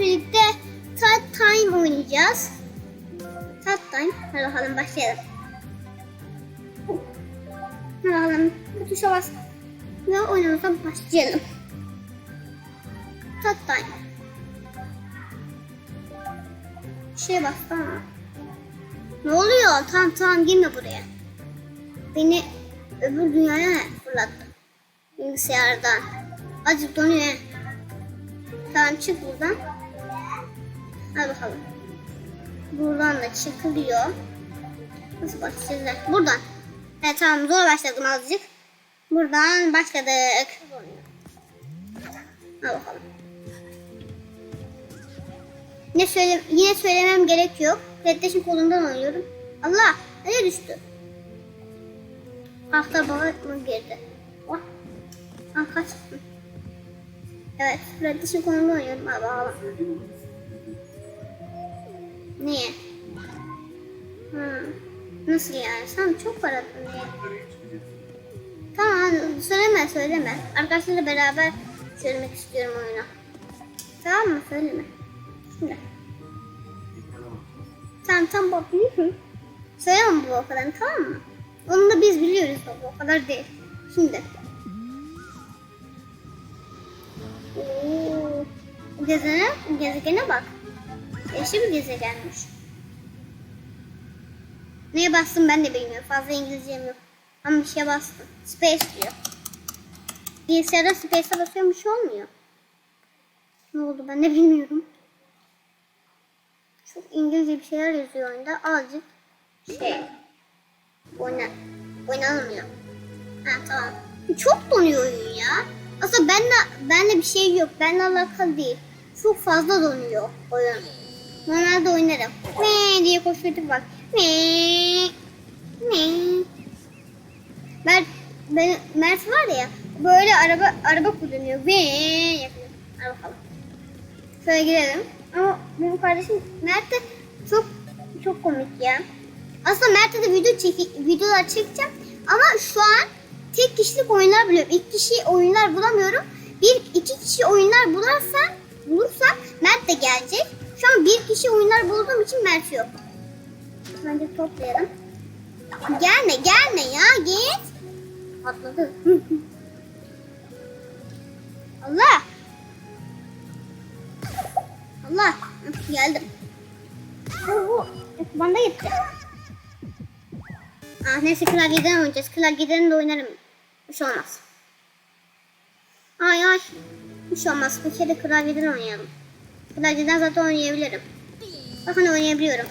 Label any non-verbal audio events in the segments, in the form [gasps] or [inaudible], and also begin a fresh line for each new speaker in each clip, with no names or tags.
Birlikte Tat Time oynayacağız. Tat Time. Hadi bakalım başlayalım. Hadi bakalım. Bu tuşa bas. Ve oynamaya başlayalım. Tat Time. Şeye ama. Ne oluyor? Tamam tamam girme buraya. Beni öbür dünyaya fırlattı. Bilgisayardan. Azıcık donuyor. Tamam çık buradan. Hadi bakalım. Buradan da çıkılıyor. Nasıl başlayacağız? Buradan. Evet tamam zor başladım azıcık. Buradan başladık. Hadi bakalım. Ne söyle yine söylemem gerek yok. PlayStation kolundan oynuyorum. Allah nereye düştü? Hafta baba mı girdi? Oh. Ah kaç. Evet, PlayStation kolundan oynuyorum. Abi ağla. Niye? Hmm. Nasıl yani? Sen çok para niye? Tamam söyleme söyleme. Arkadaşlarla beraber söylemek istiyorum oyunu. Tamam mı? Söyleme. Şimdi. Tamam tamam bak. Hı. Söyleme bu o kadar tamam mı? Onu da biz biliyoruz baba o kadar değil. Şimdi. Oo. Gezene, gezegene bak. Eşi bir gezegenmiş. Neye bastım ben de bilmiyorum. Fazla İngilizcem yok. Ama bir şeye bastım. Space diyor. Bilgisayarda Space'e basıyorum bir şey olmuyor. Ne oldu ben de bilmiyorum. Çok İngilizce bir şeyler yazıyor oyunda. Azıcık şey. Oyna. Oynanmıyor. Ha tamam. Çok donuyor oyun ya. Aslında ben de, benle bir şey yok. Benle alakalı değil. Çok fazla donuyor oyun. Normalde oynarım. Ne diye koşuyorduk bak. Ne ne. Mert, ben, Mert var ya böyle araba araba kullanıyor. Ve yapıyor. Hadi bakalım. Şöyle girelim. Ama benim kardeşim Mert de çok çok komik ya. Aslında Mert'e de video çeki, videolar çekeceğim. Ama şu an tek kişilik oyunlar biliyorum. İki kişi oyunlar bulamıyorum. Bir iki kişi oyunlar bulursam bulursam Mert de gelecek. Şu an bir kişi oyunlar bulduğum için Mert yok. Bence toplayalım. Gelme gelme ya git. Patladı. [laughs] Allah. Allah. Geldim. Oo, kumanda gitti. Ah neyse klavyeden oynayacağız. Klavyeden de oynarım. Bir şey olmaz. Ay ay. Bir şey olmaz. Bir kere klavyeden oynayalım. Klavyeden zaten oynayabilirim. Bakın oynayabiliyorum.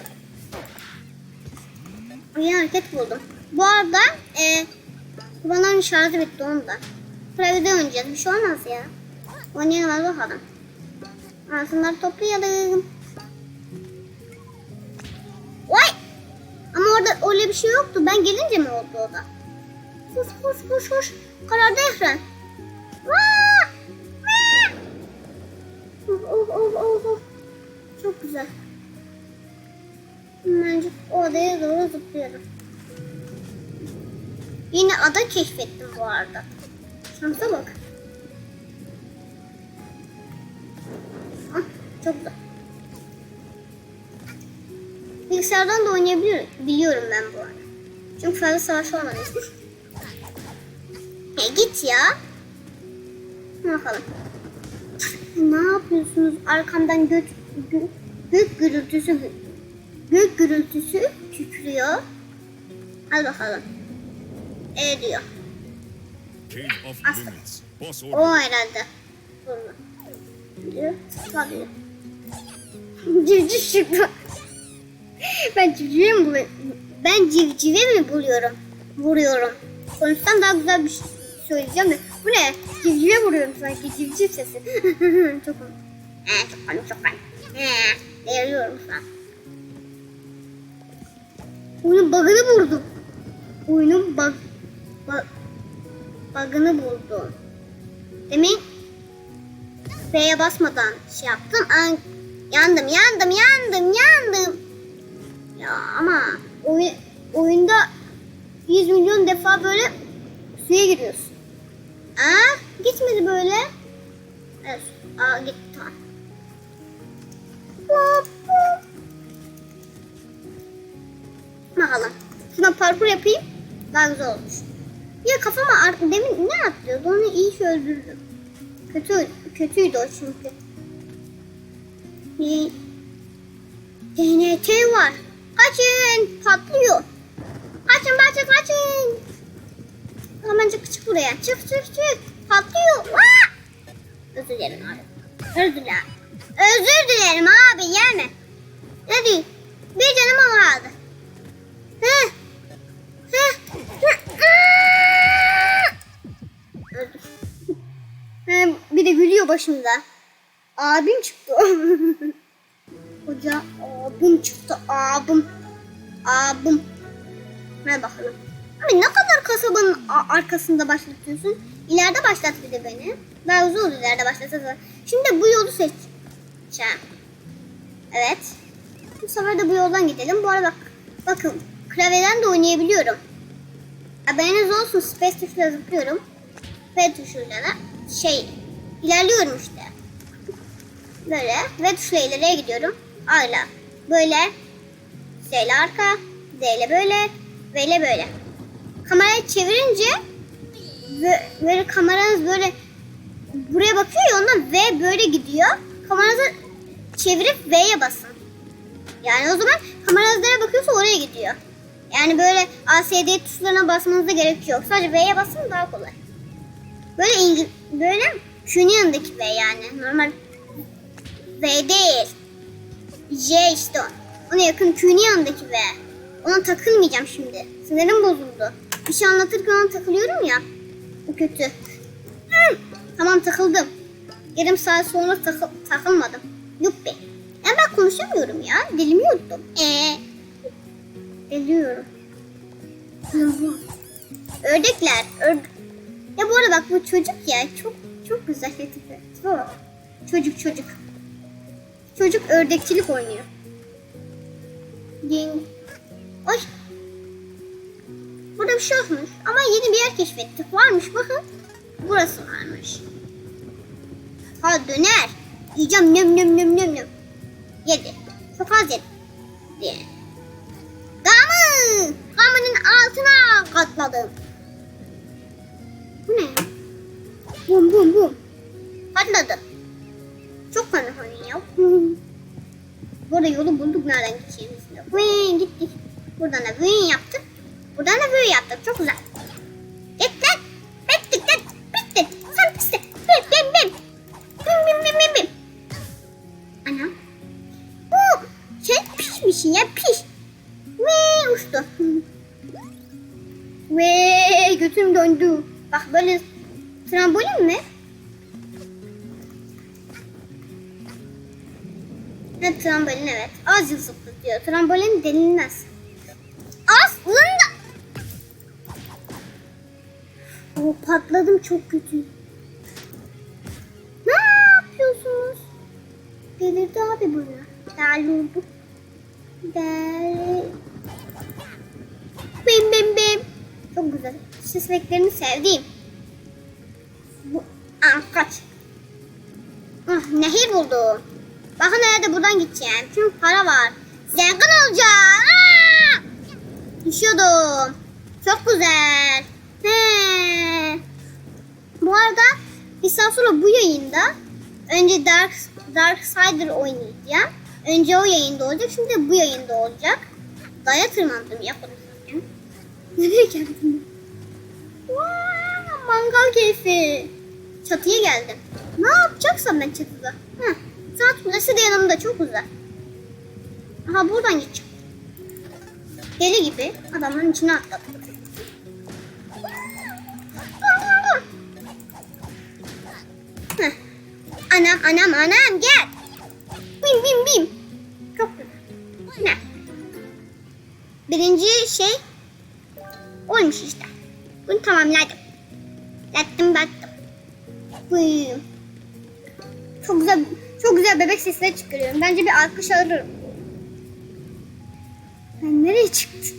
Yeni hareket buldum. Bu arada e, kumandanın şarjı bitti onu da. Klavyeden oynayacağız. Bir şey olmaz ya. Oynayalım bakalım. Altınları toplayalım. Vay! Ama orada öyle bir şey yoktu. Ben gelince mi oldu o da? Koş koş koş koş. Karardı ekran. Vaa! Of of of of of. Çok güzel. Hemencik o adaya doğru zıplıyorum. Yine ada keşfettim bu arada. Şansa bak. Ah, çok güzel. Bilgisayardan da oynayabiliyorum. Biliyorum ben bu arada. Çünkü fazla savaş olmadı. E git ya. Bakalım. Ne yapıyorsunuz? Arkamdan gök, gök, gök gürültüsü gök gürültüsü kükrüyor. Hadi bakalım. E diyor. Aslı. O herhalde. Diyor. Tıklanıyor. [laughs] Civciv çıktı. Ben civcive mi buluyorum? Ben civcive mi buluyorum? Vuruyorum. Konuşsam daha güzel bir şey söyleyeceğim de. Bu ne? Civcive vuruyorum sanki. Civciv sesi. [laughs] çok komik. Ee, çok komik çok komik. Ee, değerliyorum şu an. Oyunun bug'ını vurdum. Oyunun bug, bug, bug'ını buldum. Demin F'ye basmadan şey yaptım. An yandım, yandım, yandım, yandım. Ya ama oyun, oyunda 100 milyon defa böyle suya giriyorsun. Aa, gitmedi böyle. Evet. Aa gitti tamam. Hop hop. Bakalım. Şuna parkur yapayım. Daha güzel olmuş. Ya kafama ar- demin ne atlıyordu? Onu iyi ki öldürdüm. Kötü, kötüydü o çünkü. TNT var. Kaçın! Patlıyor. Kaçın kaçın kaçın. Hemen çık buraya. Çık çık çık. Patlıyor. Vaa! Özür dilerim abi. Özür dilerim. Özür dilerim abi gelme. Ne diyeyim? Bir canım. Öldüm. He, bir de gülüyor başımda. Abim çıktı. [laughs] Hoca abim çıktı abim. Abim. Ver bakalım. Abi ne kadar kasabanın arkasında başlatıyorsun? İleride başlat bir de beni. Daha uzun olur ileride başlatırsa. Şimdi bu yolu seçeceğim. Evet. Bu sefer de bu yoldan gidelim. Bu arada bak, bakın klavyeden de oynayabiliyorum. Haberiniz olsun space tuşuyla zıplıyorum. V tuşuyla da şey ilerliyorum işte. Böyle V tuşuyla ileriye gidiyorum. A ile böyle S ile arka D ile böyle V ile böyle. Kamerayı çevirince bö- böyle kameranız böyle buraya bakıyor ya ondan V böyle gidiyor. Kameranızı çevirip V'ye basın. Yani o zaman kameranız nereye bakıyorsa oraya gidiyor. Yani böyle ASD tuşlarına basmanıza gerek yok. Sadece V'ye basın daha kolay. Böyle İngil böyle Q'nun yanındaki V yani. Normal V değil. J işte o. Ona yakın Q'nun yanındaki V. Ona takılmayacağım şimdi. Sinirim bozuldu. Bir şey anlatırken ona takılıyorum ya. Bu kötü. Hı, tamam takıldım. Yarım saat sonra takı- takılmadım. Yuppi. Ya ben konuşamıyorum ya. Dilimi yuttum. Eee. Ediyorum. Ördekler. Ör... Ya bu arada bak bu çocuk ya çok çok güzel tipi. Bak. Çocuk çocuk. Çocuk ördekçilik oynuyor. Ding. Ay. Burada bir şey olmuş ama yeni bir yer keşfettik. Varmış bakın. Burası varmış. Ha döner. Yiyeceğim nöm nöm nöm nöm nöm. Yedi. Çok az yedi. Diye. Gamı! Gamının altına katladım. Bu ne? Bum bum bum. Patladı. Çok fena hani ya. Bu arada yolu bulduk nereden gideceğimizi. Vıy gittik. Buradan da vıy yaptık. Buradan da vıy yaptık. Çok güzel. Git lan. Bittik lan. Bitti. Sen pislik. Bim bim bim. Bim bim bim bim bim. Anam. Bu şey pişmiş ya piş. Ve uçtu. Ve götüm döndü. Bak böyle trambolin mi? Ha trambolin evet. Az yıl zıplatıyor. Trambolin denilmez. Aslında. O patladım çok kötü. Ne yapıyorsunuz? Delirdi abi bana. Deli oldu. Deli. Bim bim bim. Çok güzel. Ses efektlerini sevdiğim. Bu Aa, kaç. Ah, nehir buldum. Bakın nerede buradan gideceğim. Çünkü para var. Zengin olacağım. Aa! Düşüyordum. Çok güzel. He. Bu arada bir saat sonra bu yayında önce Dark Dark Sider oynayacağım. Önce o yayında olacak. Şimdi bu yayında olacak. Daya tırmandım ya konuşurken. Nereye geldim? Mangal keyfi. Çatıya geldim. Ne yapacaksam ben çatıda? Heh, saat kulesi de yanımda çok uzak. Aha buradan gideceğim. Deli gibi adamların içine atladım. Anam anam anam gel. Bim bim bim. Çok güzel. Birinci şey olmuş işte. Bunu tamamladım. Yattım baktım. Buyum. Çok güzel, çok güzel bebek sesleri çıkarıyorum. Bence bir alkış alırım. Ben nereye çıktım?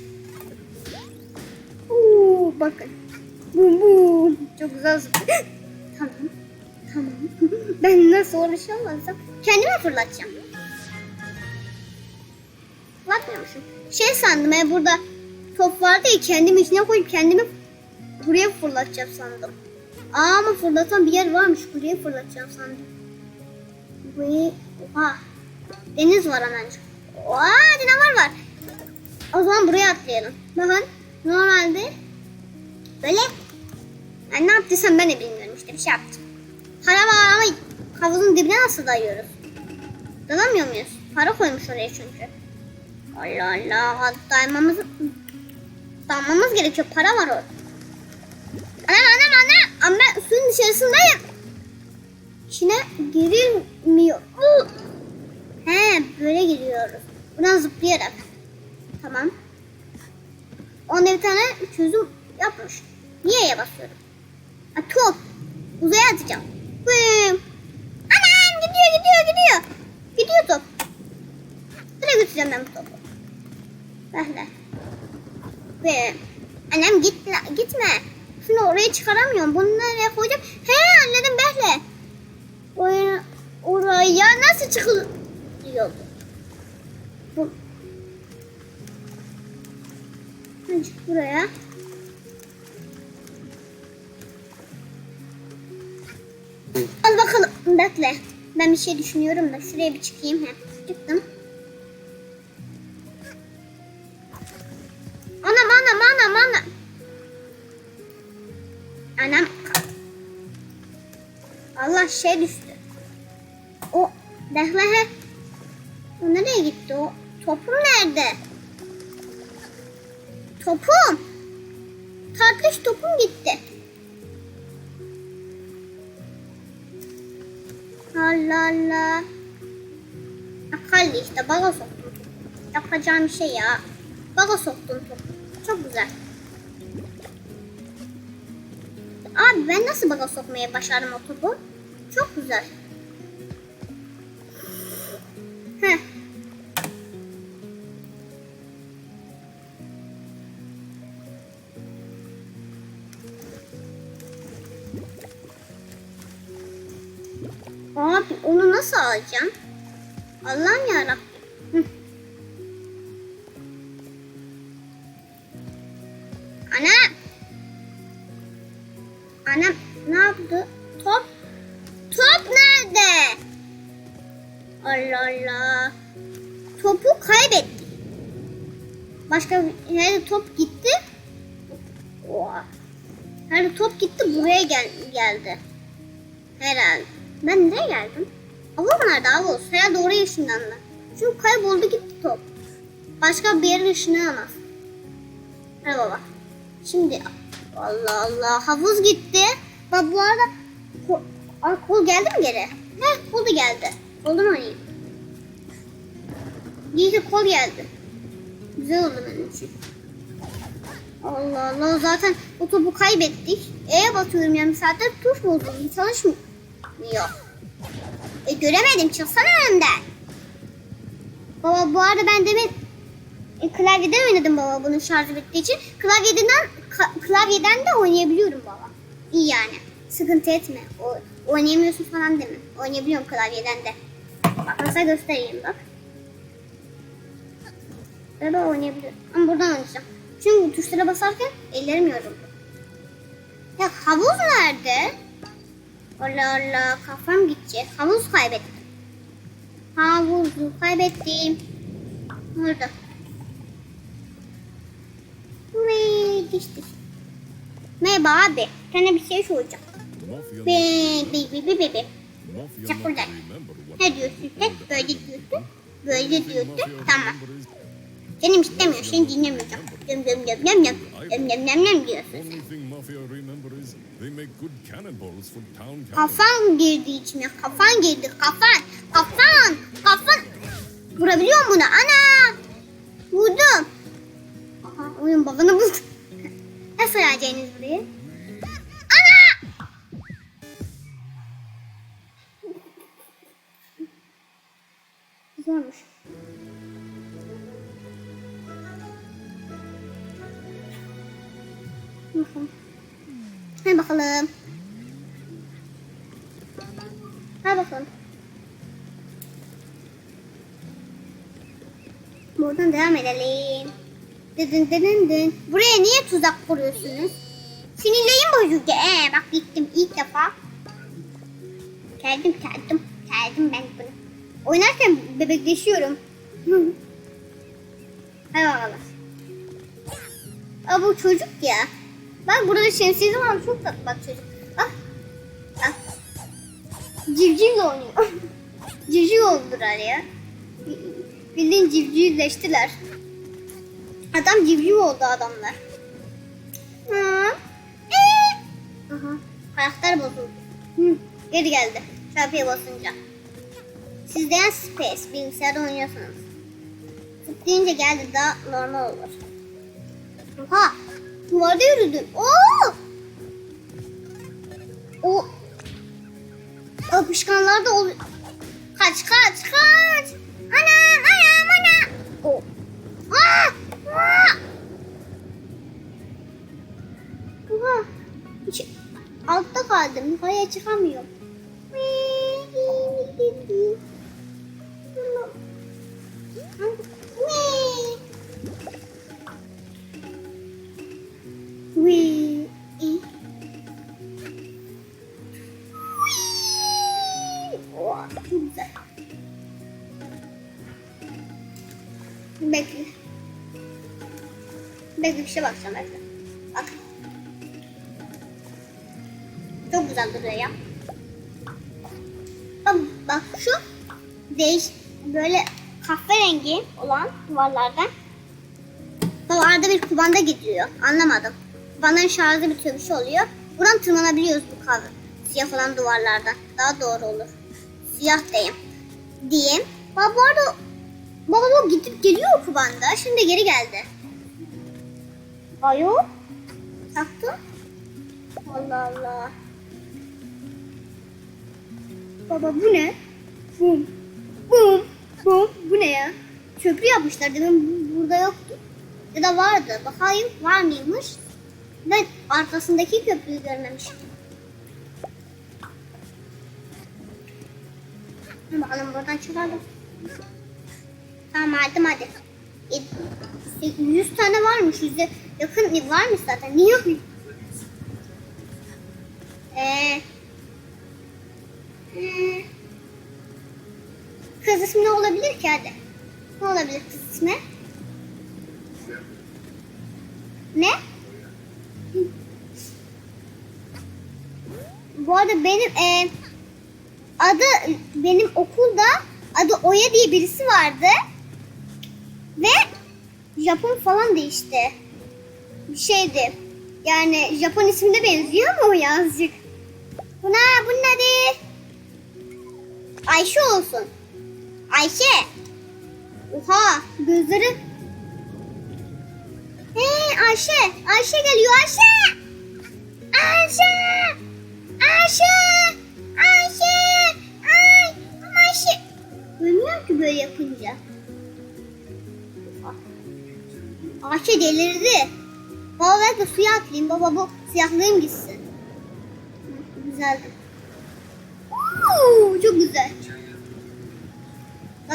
Oo, bakın. Bum bum. Çok güzel [gasps] tamam. Tamam. Ben nasıl uğraşamazsam kendime fırlatacağım. Fırlatmıyormuşum. Şey sandım ya burada top vardı ya kendimi içine koyup kendimi buraya fırlatacağım sandım. Aa ama fırlatan bir yer varmış. Buraya fırlatacağım sandım. Buraya... Oha. Deniz var hemen. Oha canavar var. O zaman buraya atlayalım. Bakın normalde böyle ben ne yaptıysam ben de bilmiyorum işte bir şey yaptım. Para var ama havuzun dibine nasıl dayıyoruz? Dalamıyor muyuz? Para koymuş oraya çünkü. Allah Allah daymamız dalmamız gerekiyor. Para var orada. Anam anam anam. Ama ben suyun dışarısındayım. İçine girilmiyor. He böyle giriyoruz. Buradan zıplayarak. Tamam. Onda bir tane çözüm yapmış. Niye'ye basıyorum? Ha, top. Uzaya atacağım. Bım. Anam gidiyor gidiyor gidiyor. Gidiyor top. Nereye götüreceğim ben bu topu? Böyle. Bım. Annem git, gitme. Şimdi oraya çıkaramıyorum. Bunu nereye koyacağım? He anladım Behle. Oraya, oraya nasıl çıkılıyor? Bu. Buraya. Bekle. Ben bir şey düşünüyorum da şuraya bir çıkayım. He. Çıktım. Anam anam anam anam. Anam. Allah şey düştü. O bekle he. O nereye gitti o? Topum nerede? Topum. Allah Allah. Akıllı işte baga soktum. Yapacağım şey ya. Baga soktum topu. Çok güzel. Abi ben nasıl baga sokmayı başardım o topu? Çok güzel. Alacağım? Allah'ım yarabbim. Hı. Ana! Anam ne yaptı? Top. Top nerede? Allah Allah. Topu kaybettik. Başka bir yerde top gitti. Oha. Her top gitti buraya gel geldi. Herhalde. Ben nereye geldim? Avuz nerede Avuz? Herhalde oraya ışınlandı. Çünkü kayboldu gitti top. Başka bir yere ışınlanamaz. Hadi baba. Şimdi Allah Allah havuz gitti. Bak bu arada kol, kol geldi mi geri? He kol da geldi. Oldu mu hani? İyi kol geldi. Güzel oldu benim için. Allah Allah zaten o topu kaybettik. E'ye basıyorum yarım saattir tuş bozuldu. Çalışmıyor. E göremedim çıksana önümden. Baba bu arada ben demin e, klavyeden oynadım baba bunun şarjı bittiği için. Klavyeden, klavyeden de oynayabiliyorum baba. İyi yani. Sıkıntı etme. O, oynayamıyorsun falan deme. Oynayabiliyorum klavyeden de. Bak mesela göstereyim bak. Böyle oynayabiliyorum. Ama buradan oynayacağım. Çünkü tuşlara basarken ellerim yoruldu. Ya havuz nerede? Allah Allah kafam gidecek. Havuz kaybettim. Havuzu kaybettim. Orada. Buraya geçtik. Merhaba abi. Sana bir şey soracağım. Be be be be be be. Çak buradan. Ne diyorsun sen? Böyle diyorsun. Böyle diyorsun. Tamam. Canım istemiyor. Seni dinlemeyeceğim. Yum yum yum yum yum. Yum yum yum yum diyorsun. Kafan girdi içime. Kafan girdi. Kafan. Kafan. Kafan. Vurabiliyor musun bunu? Ana. Vurdum. Aha oyun bug'ını buldum. [laughs] Nasıl geleceğiniz buraya? Buradan devam edelim. Dın dın dın. Buraya niye tuzak kuruyorsunuz? Sinirliyim bozuldu. Ee, bak gittim ilk defa. Geldim geldim. Geldim ben bunu. Oynarken bebekleşiyorum. Hadi bakalım. Aa, bu çocuk ya. Bak burada şemsiyesi var. Çok tatlı bak çocuk. Bak. Bak. Civcivle oynuyor. [laughs] Civciv oldular ya. Bildiğin civcivleştiler. Adam civciv oldu adamlar. Hı. Ee. Aha. Karakter bozuldu. Hı. Geri geldi. Çarpıya basınca. Siz de yani Space bilgisayarda oynuyorsunuz. Tıklayınca geldi daha normal olur. Oha! Duvarda yürüdüm. Oo! O Yapışkanlar da oluyor. Kaç kaç kaç. Anam anam. O. Aa! Aa! Oha. Altta kaldım. Yukarıya çıkamıyorum. Çok güzel. Bekle. Bekle bir şey bakacağım bekle. Bak. Çok güzel duruyor ya. Bak, bak şu değiş böyle kahverengi olan duvarlardan duvarda bir kumanda gidiyor. Anlamadım. Kumandanın şarjı bitiyor bir şey oluyor. Buradan tırmanabiliyoruz bu kahve. Siyah olan duvarlardan. Daha doğru olur. Siyah diyeyim. Diyeyim. Bak bu arada baba bu gidip geliyor kumanda. Şimdi geri geldi. Ayo. Taktı. Allah Allah. Baba bu ne? Bum. Bum. Bum. Bu ne ya? Köprü yapmışlar bu- burada yoktu. Ya da vardı. Bakayım var mıymış? Ben arkasındaki köprüyü görmemiştim. Bakalım buradan çıkalım. Tamam hadi hadi. E, 100 tane varmış. Yüze yakın varmış zaten. Niye yok? Ee, Kız ismi ne olabilir ki hadi? Ne olabilir kız ismi? Ne? Bu arada benim e, adı benim okulda adı Oya diye birisi vardı ve Japon falan değişti. Bir şeydi. Yani Japon ismine benziyor mu o yazıcık? Buna bunun adı Ayşe olsun. Ayşe. Oha gözleri. Hey Ayşe. Ayşe geliyor Ayşe. Ayşe. Ayşe. Ayşe. Ay. Ama Ayşe. Ölmüyor ki böyle yapınca. Ayşe delirdi. Baba belki suya atlayayım. Baba bu siyahlığım gitsin. Güzeldi. Oo, çok güzel.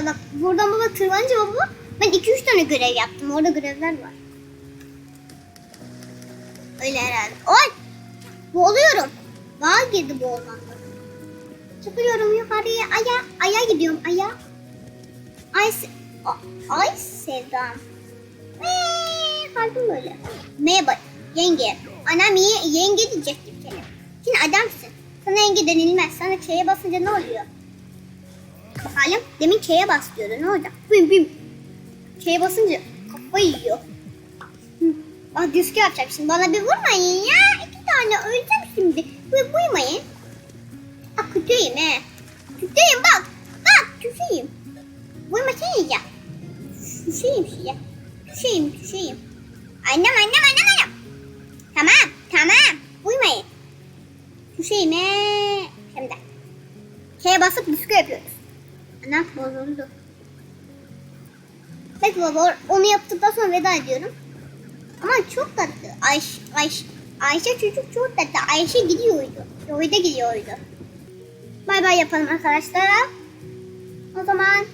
Bak, buradan baba tırmanınca baba ben 2-3 tane görev yaptım. Orada görevler var. Öyle herhalde. Oy! Boğuluyorum. Bağ girdi boğulmamda. Çıkıyorum yukarıya. Aya, aya gidiyorum. Aya. Ay, ay sevdam. Eee, kaldım böyle. Merhaba yenge. Anam ye, yenge diyecektim seni. Şimdi adamsın. Sana yenge denilmez. Sana K'ye basınca ne oluyor? Bakalım. Demin K'ye bas diyordu. Ne olacak? Bim bim. K'ye basınca kafayı yiyor. Hı. Ah diski yapacak şimdi. Bana bir vurmayın ya. İki tane öleceğim şimdi. Ve vurmayın. Ah kötüyüm he. Kötüyüm bak. Bak kötüyüm. Vurmasana ya. Kötüyüm ya. Kötüyüm kötüyüm. Annem annem annem annem. Tamam tamam. He. Hem de. K'ye basıp diski yapıyoruz. Anam bozuldu. Peki baba onu yaptıktan sonra veda ediyorum. Ama çok tatlı. Ayş, Ayş, Ayşe çocuk çok tatlı. Ayşe gidiyordu. Yolda gidiyordu. bay bay yapalım arkadaşlar. O zaman